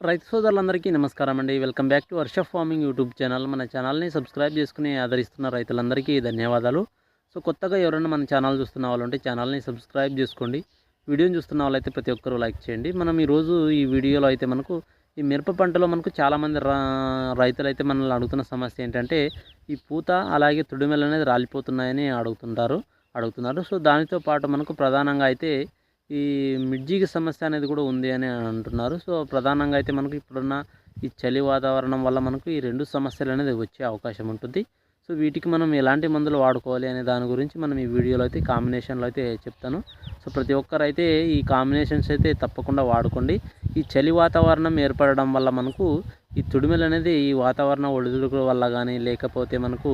రైతు సోదరులందరికీ నమస్కారం అండి. Welcome back to Varsha farming YouTube channel. మన ఛానల్ని సబ్స్క్రైబ్ చేసుకుని ఆదరిస్తున్న రైతులందరికీ ధన్యవాదాలు. సో కొత్తగా ఎవరైనా మన ఛానల్ చూస్తున్న వాళ్ళంటే ఛానల్ని సబ్స్క్రైబ్ చేసుకోండి. వీడియోని చూస్తున్న వాళ్ళైతే ప్రతి ఒక్కరూ లైక్ చేయండి. మనం ఈరోజు ఈ వీడియోలో అయితే మనకు ఈ మిరప పంటలో మనకు చాలామంది రా రైతులు అయితే మనల్ని అడుగుతున్న సమస్య ఏంటంటే ఈ పూత అలాగే తుడిమెలు అనేది రాలిపోతున్నాయని అడుగుతుంటారు అడుగుతున్నారు. సో దానితో పాటు మనకు ప్రధానంగా అయితే ఈ మిడ్జికి సమస్య అనేది కూడా ఉంది అని అంటున్నారు. సో ప్రధానంగా అయితే మనకు ఇప్పుడున్న ఈ చలి వాతావరణం వల్ల మనకు ఈ రెండు సమస్యలు అనేది వచ్చే అవకాశం ఉంటుంది. సో వీటికి మనం ఎలాంటి మందులు వాడుకోవాలి అనే దాని గురించి మనం ఈ వీడియోలో అయితే కాంబినేషన్లో అయితే చెప్తాను. సో ప్రతి ఒక్కరైతే ఈ కాంబినేషన్స్ అయితే తప్పకుండా వాడుకోండి. ఈ చలి వాతావరణం ఏర్పడడం వల్ల మనకు ఈ తుడిమెలు అనేది ఈ వాతావరణ ఒడిదుడుకుల వల్ల కానీ లేకపోతే మనకు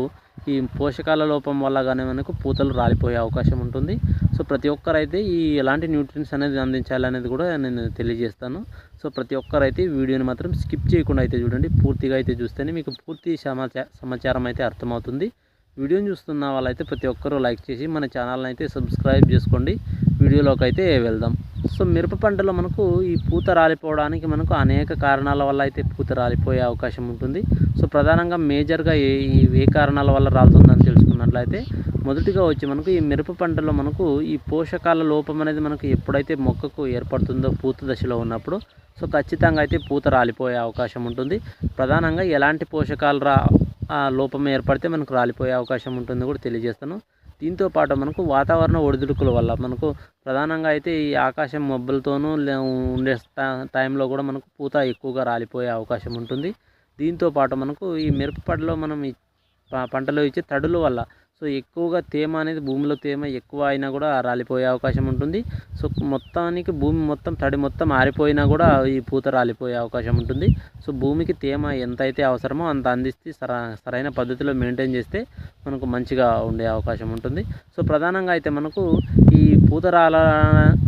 ఈ పోషకాల లోపం వల్ల కానీ మనకు పూతలు రాలిపోయే అవకాశం ఉంటుంది. సో ప్రతి ఒక్కరైతే ఈ ఎలాంటి న్యూట్రియన్స్ అనేది అందించాలనేది కూడా నేను తెలియజేస్తాను. సో ప్రతి ఒక్కరైతే ఈ వీడియోని మాత్రం స్కిప్ చేయకుండా అయితే చూడండి. పూర్తిగా అయితే చూస్తేనే మీకు పూర్తి సమాచార సమాచారం అయితే అర్థమవుతుంది. వీడియోని చూస్తున్న వాళ్ళైతే ప్రతి ఒక్కరూ లైక్ చేసి మన ఛానల్ని అయితే సబ్స్క్రైబ్ చేసుకోండి. వీడియోలోకి అయితే వెళ్దాం. సో మిరప పంటలో మనకు ఈ పూత రాలిపోవడానికి మనకు అనేక కారణాల వల్ల అయితే పూత రాలిపోయే అవకాశం ఉంటుంది. సో ప్రధానంగా మేజర్గా ఏ ఏ కారణాల వల్ల రాలుతుందని తెలుసుకున్నట్లయితే మొదటిగా వచ్చి మనకు ఈ మిరప పంటలో మనకు ఈ పోషకాల లోపం అనేది మనకు ఎప్పుడైతే మొక్కకు ఏర్పడుతుందో పూత దశలో ఉన్నప్పుడు సో ఖచ్చితంగా అయితే పూత రాలిపోయే అవకాశం ఉంటుంది. ప్రధానంగా ఎలాంటి పోషకాలు రా లోపం ఏర్పడితే మనకు రాలిపోయే అవకాశం ఉంటుంది కూడా తెలియజేస్తాను. దీంతో పాటు మనకు వాతావరణ ఒడిదుడుకుల వల్ల మనకు ప్రధానంగా అయితే ఈ ఆకాశం మబ్బులతోనూ ఉండే టైంలో కూడా మనకు పూత ఎక్కువగా రాలిపోయే అవకాశం ఉంటుంది. దీంతో పాటు మనకు ఈ మిరప పంటలో మనం పంటలు పంటలో ఇచ్చే తడుల వల్ల సో ఎక్కువగా తేమ అనేది భూమిలో తేమ ఎక్కువ అయినా కూడా రాలిపోయే అవకాశం ఉంటుంది. సో మొత్తానికి భూమి మొత్తం తడి మొత్తం ఆరిపోయినా కూడా ఈ పూత రాలిపోయే అవకాశం ఉంటుంది. సో భూమికి తేమ ఎంత అయితే అవసరమో అంత అందిస్తే సరైన పద్ధతిలో మెయింటైన్ చేస్తే మనకు మంచిగా ఉండే అవకాశం ఉంటుంది. సో ప్రధానంగా అయితే మనకు ఈ పూత రాల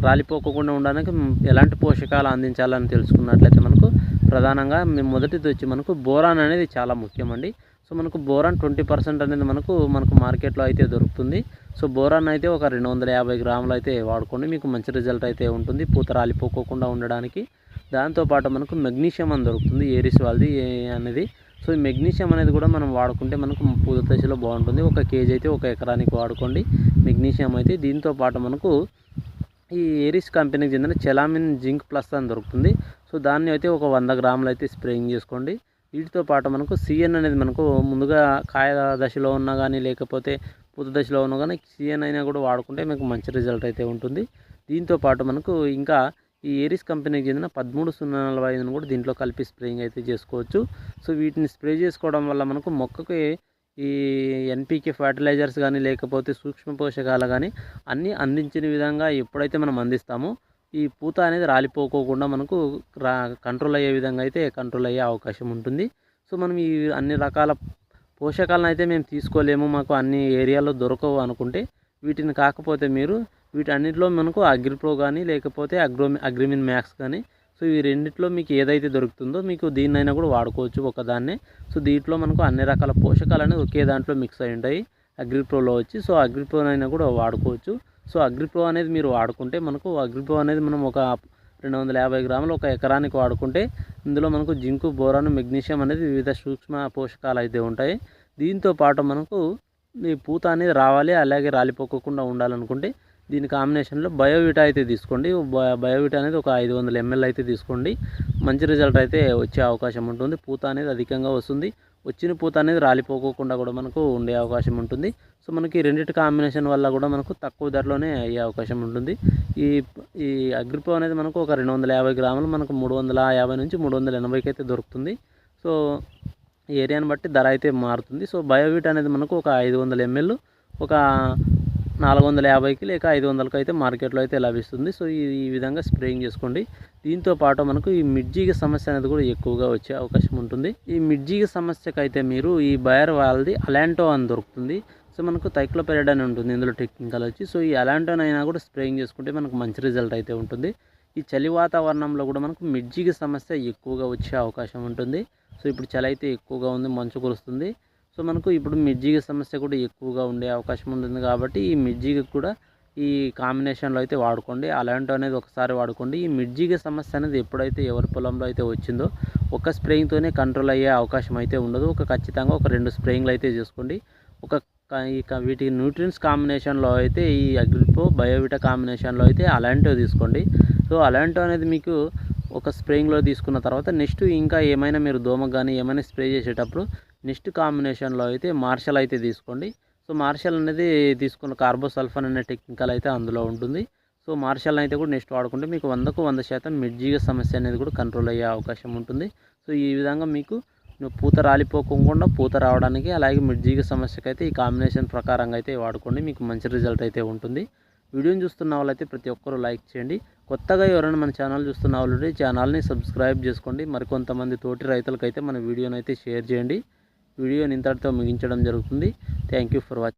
రాలిపోకుండా ఉండడానికి ఎలాంటి పోషకాలు అందించాలని తెలుసుకున్నట్లయితే మనకు ప్రధానంగా మేము మొదటిది వచ్చి మనకు బోరాన్ అనేది చాలా ముఖ్యమండి. సో మనకు బోరాన్ ట్వంటీ పర్సెంట్ అనేది మనకు మనకు మార్కెట్లో అయితే దొరుకుతుంది. సో బోరాన్ అయితే ఒక రెండు వందల యాభై గ్రాములు అయితే వాడుకోండి. మీకు మంచి రిజల్ట్ అయితే ఉంటుంది. పూత రాలిపోకోకుండా ఉండడానికి. దాంతోపాటు మనకు మెగ్నీషియం అని దొరుకుతుంది. ఏరిస్ వాళ్ళది ఏ- అనేది. సో ఈ మెగ్నీషియం అనేది కూడా మనం వాడుకుంటే మనకు పూత దశలో బాగుంటుంది. ఒక కేజీ అయితే ఒక ఎకరానికి వాడుకోండి. మెగ్నీషియం అయితే. దీంతో పాటు మనకు ఈ ఏరిస్ కంపెనీకి చెందిన చెలామిన్ జింక్ ప్లస్ అని దొరుకుతుంది. సో దాన్ని అయితే ఒక వంద గ్రాములు అయితే స్ప్రేయింగ్ చేసుకోండి. వీటితో పాటు మనకు సిఎన్ అనేది మనకు ముందుగా కాయ దశలో ఉన్నా కానీ లేకపోతే పూత దశలో ఉన్నా కానీ సిఎన్ అయినా కూడా వాడుకుంటే మీకు మంచి రిజల్ట్ అయితే ఉంటుంది. దీంతో పాటు మనకు ఇంకా ఈ ఏరిస్ కంపెనీకి చెందిన పదమూడు సున్నా నలభై ఐదును కూడా దీంట్లో కలిపి స్ప్రేయింగ్ అయితే చేసుకోవచ్చు. సో వీటిని స్ప్రే చేసుకోవడం వల్ల మనకు మొక్కకి ఈ ఎన్పీకే ఫర్టిలైజర్స్ కానీ లేకపోతే సూక్ష్మ పోషకాలు కానీ అన్నీ అందించిన విధంగా ఎప్పుడైతే మనం అందిస్తామో ఈ పూత అనేది రాలిపోకోకుండా మనకు రా కంట్రోల్ అయ్యే విధంగా అయితే కంట్రోల్ అయ్యే అవకాశం ఉంటుంది. సో మనం ఈ అన్ని రకాల పోషకాలను అయితే మేము తీసుకోలేము. మాకు అన్ని ఏరియాలో దొరకవు అనుకుంటే వీటిని కాకపోతే మీరు వీటన్నిటిలో మనకు అగ్రిప్రో కానీ లేకపోతే అగ్రో అగ్రిమిన్ మ్యాక్స్ కానీ సో ఈ రెండిట్లో మీకు ఏదైతే దొరుకుతుందో మీకు దీన్నైనా కూడా వాడుకోవచ్చు ఒకదాన్నే. సో దీంట్లో మనకు అన్ని రకాల పోషకాలు అనేవి ఒకే దాంట్లో మిక్స్ అయి ఉంటాయి. అగ్రిప్రోలో వచ్చి సో అగ్రిప్రోనైనా కూడా వాడుకోవచ్చు. సో అగ్రిప్రో అనేది మీరు వాడుకుంటే మనకు అగ్రిప్రో అనేది మనం ఒక రెండు వందల యాభై గ్రాములు ఒక ఎకరానికి వాడుకుంటే ఇందులో మనకు జింకు బోరాను మెగ్నీషియం అనేది వివిధ సూక్ష్మ పోషకాలు అయితే ఉంటాయి. దీంతో పాటు మనకు ఈ పూత అనేది రావాలి అలాగే రాలిపోకుండా ఉండాలనుకుంటే దీని కాంబినేషన్లో బయోవిటా అయితే తీసుకోండి. బయోవిటా అనేది ఒక ఐదు వందల ఎంఎల్ అయితే తీసుకోండి. మంచి రిజల్ట్ అయితే వచ్చే అవకాశం ఉంటుంది. పూత అనేది అధికంగా వస్తుంది. వచ్చిన పూత అనేది రాలిపోకోకుండా కూడా మనకు ఉండే అవకాశం ఉంటుంది. సో మనకి రెండింటి కాంబినేషన్ వల్ల కూడా మనకు తక్కువ ధరలోనే అయ్యే అవకాశం ఉంటుంది. ఈ ఈ అగ్రిపో అనేది మనకు ఒక రెండు వందల యాభై గ్రాములు మనకు మూడు వందల యాభై నుంచి మూడు వందల ఎనభైకి అయితే దొరుకుతుంది. సో ఈ ఏరియాని బట్టి ధర అయితే మారుతుంది. సో బయోవిట్ అనేది మనకు ఒక ఐదు వందల ఎంఎల్ ఒక నాలుగు వందల యాభైకి లేక ఐదు వందలకి అయితే మార్కెట్లో అయితే లభిస్తుంది. సో ఈ విధంగా స్ప్రేయింగ్ చేసుకోండి. దీంతో పాటు మనకు ఈ మిడ్జీగ సమస్య అనేది కూడా ఎక్కువగా వచ్చే అవకాశం ఉంటుంది. ఈ మిడ్జీగ సమస్యకు అయితే మీరు ఈ బయర్ వాళ్ళది అలాంటో అని దొరుకుతుంది. సో మనకు తైక్లోపెరిడ్ అని ఉంటుంది. ఇందులో టెక్నికల్ వచ్చి సో ఈ అలాంటోన్ అయినా కూడా స్ప్రేయింగ్ చేసుకుంటే మనకు మంచి రిజల్ట్ అయితే ఉంటుంది. ఈ చలి వాతావరణంలో కూడా మనకు మిడ్జిగ సమస్య ఎక్కువగా వచ్చే అవకాశం ఉంటుంది. సో ఇప్పుడు చలి అయితే ఎక్కువగా ఉంది మంచు కురుస్తుంది. సో మనకు ఇప్పుడు మిర్జిగ సమస్య కూడా ఎక్కువగా ఉండే అవకాశం ఉంటుంది కాబట్టి ఈ మిర్జిగ కూడా ఈ కాంబినేషన్లో అయితే వాడుకోండి. అలాంటి అనేది ఒకసారి వాడుకోండి. ఈ మిడ్జిగ సమస్య అనేది ఎప్పుడైతే ఎవరి పొలంలో అయితే వచ్చిందో ఒక స్ప్రేయింగ్తోనే కంట్రోల్ అయ్యే అవకాశం అయితే ఉండదు. ఒక ఖచ్చితంగా ఒక రెండు స్ప్రేయింగ్లు అయితే చేసుకోండి. ఒక వీటి న్యూట్రియన్స్ కాంబినేషన్లో అయితే ఈ అగ్రిపో బయోవిటా కాంబినేషన్లో అయితే అలాంటివి తీసుకోండి. సో అలాంటివి అనేది మీకు ఒక స్ప్రేయింగ్లో తీసుకున్న తర్వాత నెక్స్ట్ ఇంకా ఏమైనా మీరు దోమకు కానీ ఏమైనా స్ప్రే చేసేటప్పుడు నెక్స్ట్ కాంబినేషన్లో అయితే మార్షల్ అయితే తీసుకోండి. సో మార్షల్ అనేది తీసుకున్న కార్బోసల్ఫన్ అనే టెక్నికల్ అయితే అందులో ఉంటుంది. సో మార్షల్ అయితే కూడా నెక్స్ట్ వాడుకుంటే మీకు వందకు వంద శాతం మిడ్జీగ సమస్య అనేది కూడా కంట్రోల్ అయ్యే అవకాశం ఉంటుంది. సో ఈ విధంగా మీకు పూత రాలిపోకుండా పూత రావడానికి అలాగే మిడ్జీగ సమస్యకు అయితే ఈ కాంబినేషన్ ప్రకారంగా అయితే వాడుకోండి. మీకు మంచి రిజల్ట్ అయితే ఉంటుంది. వీడియోని చూస్తున్న వాళ్ళైతే ప్రతి ఒక్కరూ లైక్ చేయండి. కొత్తగా ఎవరైనా మన ఛానల్ చూస్తున్న వాళ్ళు ఛానల్ని సబ్స్క్రైబ్ చేసుకోండి. మరికొంతమంది తోటి రైతులకైతే మన వీడియోని అయితే షేర్ చేయండి. వీడియోని ఇంతటితో ముగించడం జరుగుతుంది. Thank you for watching